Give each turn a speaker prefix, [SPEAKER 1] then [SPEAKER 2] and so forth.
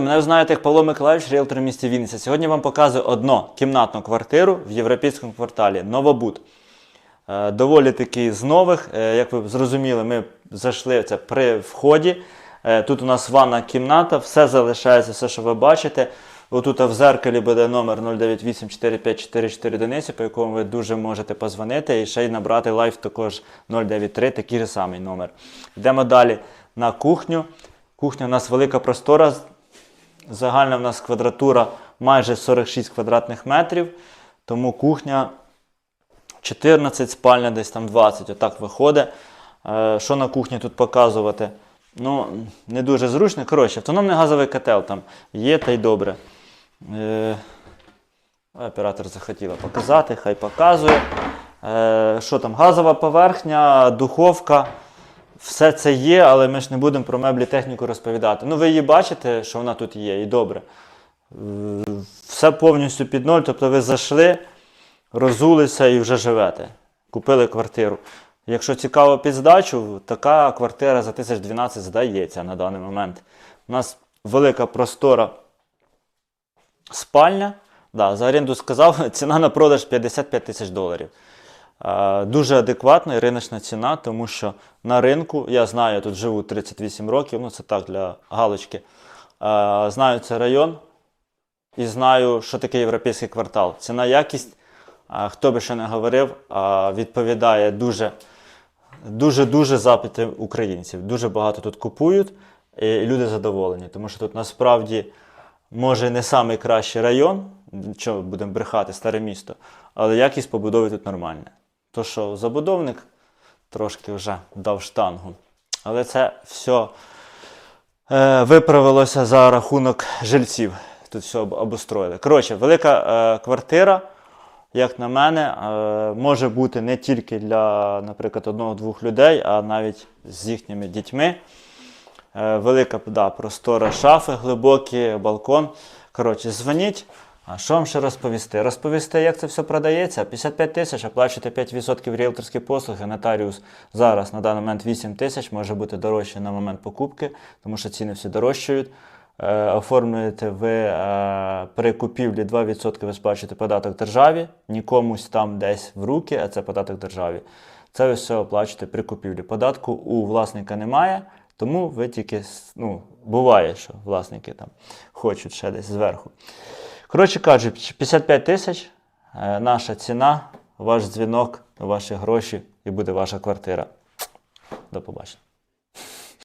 [SPEAKER 1] Мене знаєте як Павло Миколаївич, ріелтор в місті Вінниця. Сьогодні вам показую однокімнатну квартиру в європейському кварталі Новобуд. Е, Доволі таки з нових. Е, Як ви зрозуміли, ми зайшли це при вході. Е, Тут у нас ванна кімната, все залишається, все, що ви бачите. Отут в зеркалі буде номер 0984544 одиниці, по якому ви дуже можете позвонити і ще й набрати лайф також 093, такий же самий номер. Йдемо далі на кухню. Кухня у нас велика простора. Загальна в нас квадратура майже 46 квадратних метрів. Тому кухня 14, спальня десь там 20, отак виходить. Е, Що на кухні тут показувати? Ну, не дуже зручно. Коротше, автономний газовий котел там є та й добре. Е, Оператор захотіла показати, хай показує. Е, Що там? Газова поверхня, духовка. Все це є, але ми ж не будемо про меблі техніку розповідати. Ну, ви її бачите, що вона тут є, і добре. Все повністю під ноль, тобто ви зайшли, розулися і вже живете. Купили квартиру. Якщо цікаво під здачу, така квартира за 1012 здається на даний момент. У нас велика простора спальня. Да, за оренду сказав, ціна на продаж 55 тисяч доларів. Дуже адекватна і риночна ціна, тому що на ринку, я знаю, я тут живу 38 років, ну це так для галочки. Знаю цей район і знаю, що таке європейський квартал. Ціна якість, хто би ще не говорив, відповідає дуже дуже-дуже запити українців. Дуже багато тут купують, і люди задоволені, тому що тут насправді може не найкращий район, що будемо брехати, старе місто, але якість побудови тут нормальна. То, що забудовник трошки вже дав штангу. Але це все е, виправилося за рахунок жильців. Тут все обустроїли. Коротше, велика е, квартира, як на мене, е, може бути не тільки для, наприклад, одного-двох людей, а навіть з їхніми дітьми. Е, велика да, простора шафи, глибокі, балкон. Коротше, дзвоніть. А що вам ще розповісти? Розповісти, як це все продається. 55 тисяч, оплачуєте 5% ріелторські послуги. Нотаріус зараз на даний момент 8 тисяч, може бути дорожче на момент покупки, тому що ціни всі дорожчають. Е, оформлюєте ви е, при купівлі 2% ви сплачуєте податок державі, нікомусь там десь в руки, а це податок державі. Це ви все оплачуєте при купівлі. Податку у власника немає, тому ви тільки, ну, буває, що власники там хочуть ще десь зверху. Коротше кажучи, 55 тисяч е, наша ціна, ваш дзвінок, ваші гроші і буде ваша квартира. До побачення.